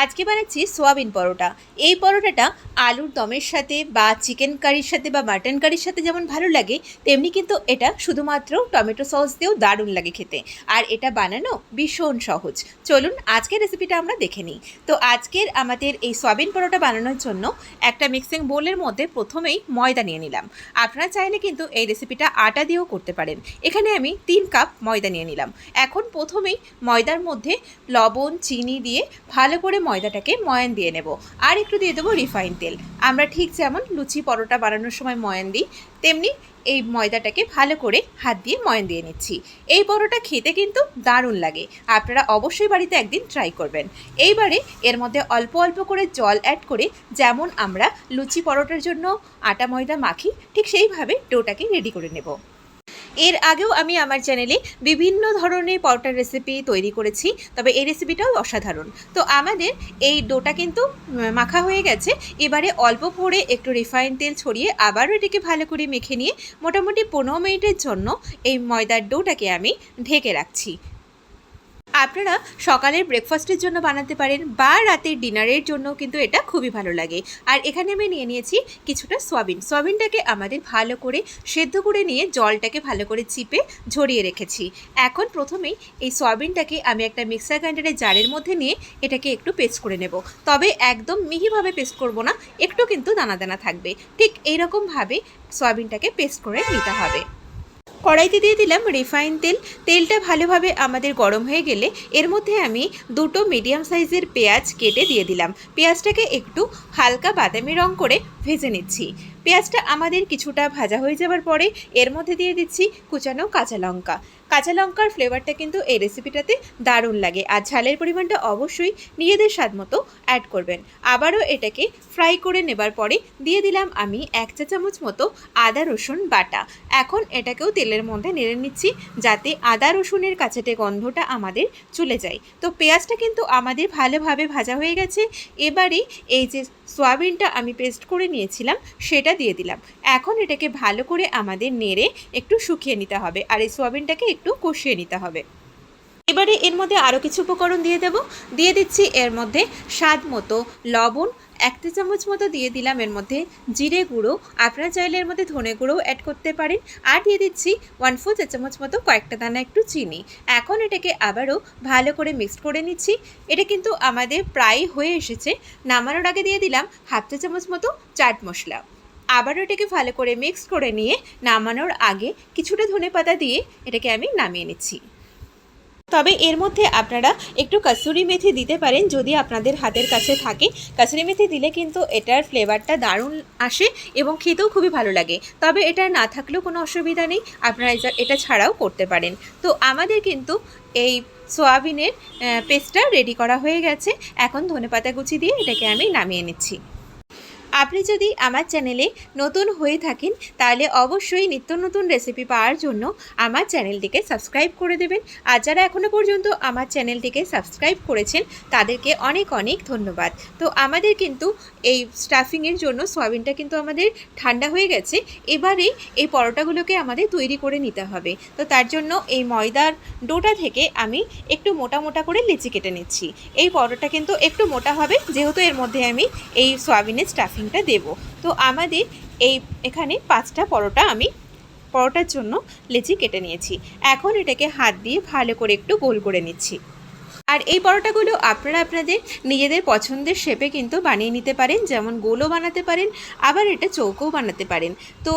আজকে বানাচ্ছি সোয়াবিন পরোটা। এই পরোটাটা আলুর দমের সাথে বা চিকেন কারির সাথে বা মাটন কারির সাথে যেমন ভালো লাগে, তেমনি কিন্তু এটা শুধুমাত্র টমেটো সস দিয়েও দারুণ লাগে খেতে। আর এটা বানানো ভীষণ সহজ। চলুন আজকের রেসিপিটা আমরা দেখে নিই। তো আজকের আমাদের এই সোয়াবিন পরোটা বানানোর জন্য একটা মিক্সিং বোলের মধ্যে প্রথমেই ময়দা নিয়ে নিলাম। আপনারা চাইলে কিন্তু এই রেসিপিটা আটা দিয়েও করতে পারেন। এখানে আমি তিন কাপ ময়দা নিয়ে নিলাম। এখন প্রথমেই ময়দার মধ্যে লবণ, চিনি দিয়ে ভালো করে ময়দাটাকে ময়ান দিয়ে নেব। আর একটু দিয়ে দেবো রিফাইন তেল। আমরা ঠিক যেমন লুচি পরোটা বানানোর সময় ময়ান দিই, তেমনি এই ময়দাটাকে ভালো করে হাত দিয়ে ময়ান দিয়ে নিচ্ছি। এই পরোটা খেতে কিন্তু দারুণ লাগে। আপনারা অবশ্যই বাড়িতে একদিন ট্রাই করবেন। এইবারে এর মধ্যে অল্প অল্প করে জল অ্যাড করে যেমন আমরা লুচি পরোটার জন্য আটা ময়দা মাখি, ঠিক সেইভাবে ডোটাকে রেডি করে নেব। এর আগেও আমি আমার চ্যানেলে বিভিন্ন ধরনের পরোটার রেসিপি তৈরি করেছি, তবে এই রেসিপিটাও অসাধারণ। তো আমাদের এই ডোটা কিন্তু মাখা হয়ে গেছে। এবারে অল্প ভরে একটু রিফাইন তেল ছড়িয়ে আবারও এটিকে ভালো করে মেখে নিয়ে মোটামুটি পনেরো মিনিটের জন্য এই ময়দার ডোটাকে আমি ঢেকে রাখছি। আপনারা সকালের ব্রেকফাস্টের জন্য বানাতে পারেন বা রাতের ডিনারের জন্য কিন্তু এটা খুবই ভালো লাগে। আর এখানে আমি নিয়ে নিয়েছি কিছুটা সয়াবিন। সয়াবিনটাকে আমাদের ভালো করে সেদ্ধ করে নিয়ে জলটাকে ভালো করে চিপে ঝরিয়ে রেখেছি। এখন প্রথমেই এই সয়াবিনটাকে আমি একটা মিক্সার গ্রাইন্ডারের জারের মধ্যে নিয়ে এটাকে একটু পেস্ট করে নেব। তবে একদম মিহিভাবে পেস্ট করব না, একটু কিন্তু দানা দানা থাকবে। ঠিক এইরকমভাবে সয়াবিনটাকে পেস্ট করে নিতে হবে। কড়াইতে দিয়ে দিলাম রিফাইন তেল। তেলটা ভালোভাবে আমাদের গরম হয়ে গেলে এর মধ্যে আমি দুটো মিডিয়াম সাইজের পেঁয়াজ কেটে দিয়ে দিলাম। পেঁয়াজটাকে একটু হালকা বাদামি রং করে ভেজে নিচ্ছি। পেঁয়াজটা আমাদের কিছুটা ভাজা হয়ে যাওয়ার পরে এর মধ্যে দিয়ে দিচ্ছি কুচানো কাঁচা লঙ্কা। কাঁচা লঙ্কার ফ্লেভারটা কিন্তু এই রেসিপিটাতে দারুণ লাগে। আর ঝালের পরিমাণটা অবশ্যই নিজেদের স্বাদ মতো অ্যাড করবেন। আবারও এটাকে ফ্রাই করে নেবার পরে দিয়ে দিলাম আমি এক চা চামচ মতো আদা, রসুন বাটা। এখন এটাকেও তেলের মধ্যে নেড়ে নিচ্ছি যাতে আদা, রসুনের কাছেটে গন্ধটা আমাদের চলে যায়। তো পেঁয়াজটা কিন্তু আমাদের ভালোভাবে ভাজা হয়ে গেছে। এবারে এই যে সয়াবিনটা আমি পেস্ট করে নিয়েছিলাম, সেটা দিয়ে দিলাম। এখন এটাকে ভালো করে আমাদের নেড়ে একটু শুকিয়ে নিতে হবে। আর এই সয়াবিনটাকে একটু কষিয়ে নিতে হবে। এবারে এর মধ্যে আরও কিছু উপকরণ দিয়ে দেব। দিয়ে দিচ্ছি এর মধ্যে স্বাদ মতো লবণ, এক চামচ মতো দিয়ে দিলাম এর মধ্যে জিরে গুঁড়ো। আপনারা চাইলে এর মধ্যে ধনে গুঁড়োও অ্যাড করতে পারেন। আর দিয়ে দিচ্ছি ওয়ান ফোর চামচ মতো কয়েকটা দানা একটু চিনি। এখন এটাকে আবারও ভালো করে মিক্সড করে নিচ্ছি। এটা কিন্তু আমাদের প্রায় হয়ে এসেছে। নামানোর আগে দিয়ে দিলাম হাফ চা চামচ মতো চাট মশলা। আবারও এটাকে ভালো করে মিক্স করে নিয়ে নামানোর আগে কিছুটা ধনে পাতা দিয়ে এটাকে আমি নামিয়ে নিচ্ছি। তবে এর মধ্যে আপনারা একটু কাসুরি মেথি দিতে পারেন যদি আপনাদের হাতের কাছে থাকে। কাসুরি মেথি দিলে কিন্তু এটার ফ্লেভারটা দারুণ আসে এবং খেতেও খুবই ভালো লাগে। তবে এটা না থাকলেও কোনো অসুবিধা নেই, আপনারা এটা- ছাড়াও করতে পারেন। তো আমাদের কিন্তু এই সোয়াবিনের পেস্টটা রেডি করা হয়ে গেছে। এখন ধনেপাতা কুচি দিয়ে এটাকে আমি নামিয়ে নিচ্ছি। আপনি যদি আমার চ্যানেলে নতুন হয়ে থাকেন, তাহলে অবশ্যই নিত্য নতুন রেসিপি পাওয়ার জন্য আমার চ্যানেলটিকে সাবস্ক্রাইব করে দেবেন। আর যারা এখনও পর্যন্ত আমার চ্যানেলটিকে সাবস্ক্রাইব করেছেন, তাদেরকে অনেক অনেক ধন্যবাদ। তো আমাদের কিন্তু এই স্টাফিংয়ের জন্য সয়াবিনটা কিন্তু আমাদের ঠান্ডা হয়ে গেছে। এবারে এই পরোটাগুলোকে আমাদের তৈরি করে নিতে হবে। তো তার জন্য এই ময়দার ডোটা থেকে আমি একটু মোটা মোটা করে লিচি কেটে নিচ্ছি। এই পরোটা কিন্তু একটু মোটা হবে, যেহেতু এর মধ্যে আমি এই সয়াবিনের স্টাফিংটা দেব। তো আমাদের এই এখানে পাঁচটা পরোটা আমি, পরোটার জন্য লেচি কেটে নিয়েছি। এখন এটাকে হাত দিয়ে ভালো করে একটু গোল করে নিচ্ছি। আর এই পরোটাগুলো আপনারা আপনাদের নিজেদের পছন্দের শেপে কিন্তু বানিয়ে নিতে পারেন, যেমন গোলও বানাতে পারেন, আবার এটা চৌকোও বানাতে পারেন। তো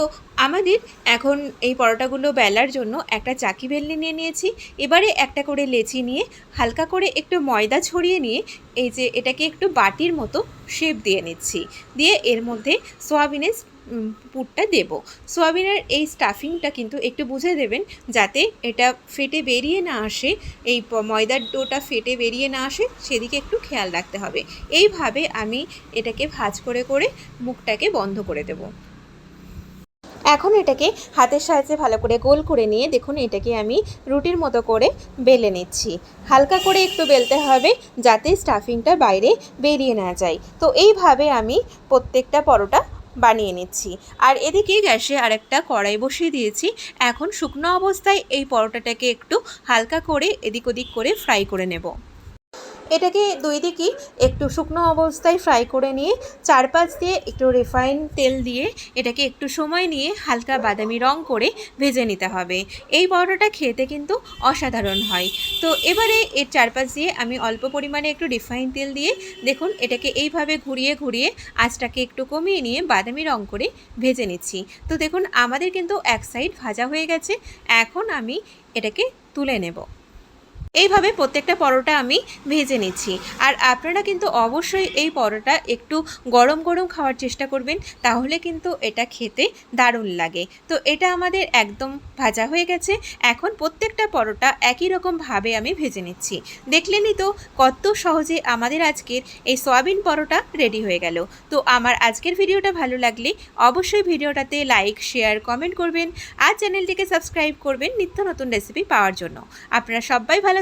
আমাদের এখন এই পরোটাগুলো বেলার জন্য একটা চাকি বেলনি নিয়ে নিয়েছি। এবারে একটা করে লেচি নিয়ে হালকা করে একটু ময়দা ছড়িয়ে নিয়ে এই যে এটাকে একটু বাটির মতো শেপ দিয়ে নিচ্ছি। দিয়ে এর মধ্যে সোয়াবিনের পুরটা দেব। সোয়াবিনের এই স্টাফিংটা কিন্তু একটু বুঝে দেবেন যাতে এটা ফেটে বেরিয়ে না আসে, এই ময়দার ডোটা ফেটে বেরিয়ে না আসে, সেদিকে একটু খেয়াল রাখতে হবে। এইভাবে আমি এটাকে ভাজ করে করে মুখটাকে বন্ধ করে দেব। এখন এটাকে হাতের সাহায্যে ভালো করে গোল করে নিয়ে দেখুন এটাকে আমি রুটির মতো করে বেলে নিচ্ছি। হালকা করে একটু বেলতে হবে যাতে স্টাফিংটা বাইরে বেরিয়ে না যায়। তো এইভাবে আমি প্রত্যেকটা পরোটা বানিয়ে নিচ্ছি। আর এদিকে গ্যাসে আরেকটা কড়াই বসিয়ে দিয়েছি। এখন শুকনো অবস্থায় এই পরোটাটাকে একটু হালকা করে এদিক ওদিক করে ফ্রাই করে নেব। এটাকে দুই দিকই, একটু শুকনো অবস্থায় ফ্রাই করে নিয়ে, চারপাশ দিয়ে একটু রিফাইন তেল দিয়ে এটাকে একটু সময় নিয়ে হালকা বাদামি রং করে ভেজে নিতে হবে। এই পরোটাটা খেতে কিন্তু অসাধারণ হয়। তো এবারে এর চারপাশ দিয়ে আমি অল্প পরিমাণে একটু রিফাইন তেল দিয়ে দেখুন এটাকে এইভাবে ঘুরিয়ে ঘুরিয়ে আঁচটাকে একটু কমিয়ে নিয়ে বাদামি রং করে ভেজে নিচ্ছি। তো দেখুন আমাদের কিন্তু এক সাইড ভাজা হয়ে গেছে। এখন আমি এটাকে তুলে নেব। এইভাবে প্রত্যেকটা পরোটা আমি ভেজে নিচ্ছি। আর আপনারা কিন্তু অবশ্যই এই পরোটা একটু গরম গরম খাওয়ার চেষ্টা করবেন, তাহলে কিন্তু এটা খেতে দারুণ লাগে। তো এটা আমাদের একদম ভাজা হয়ে গেছে। এখন প্রত্যেকটা পরোটা একই রকমভাবে আমি ভেজে নিচ্ছি। দেখলেনই তো কত সহজে আমাদের আজকের এই সয়াবিন পরোটা রেডি হয়ে গেল। তো আমার আজকের ভিডিওটা ভালো লাগলে অবশ্যই ভিডিওটাতে লাইক, শেয়ার, কমেন্ট করবেন আর চ্যানেলটিকে সাবস্ক্রাইব করবেন নিত্য নতুন রেসিপি পাওয়ার জন্য। আপনারা সবাই ভালো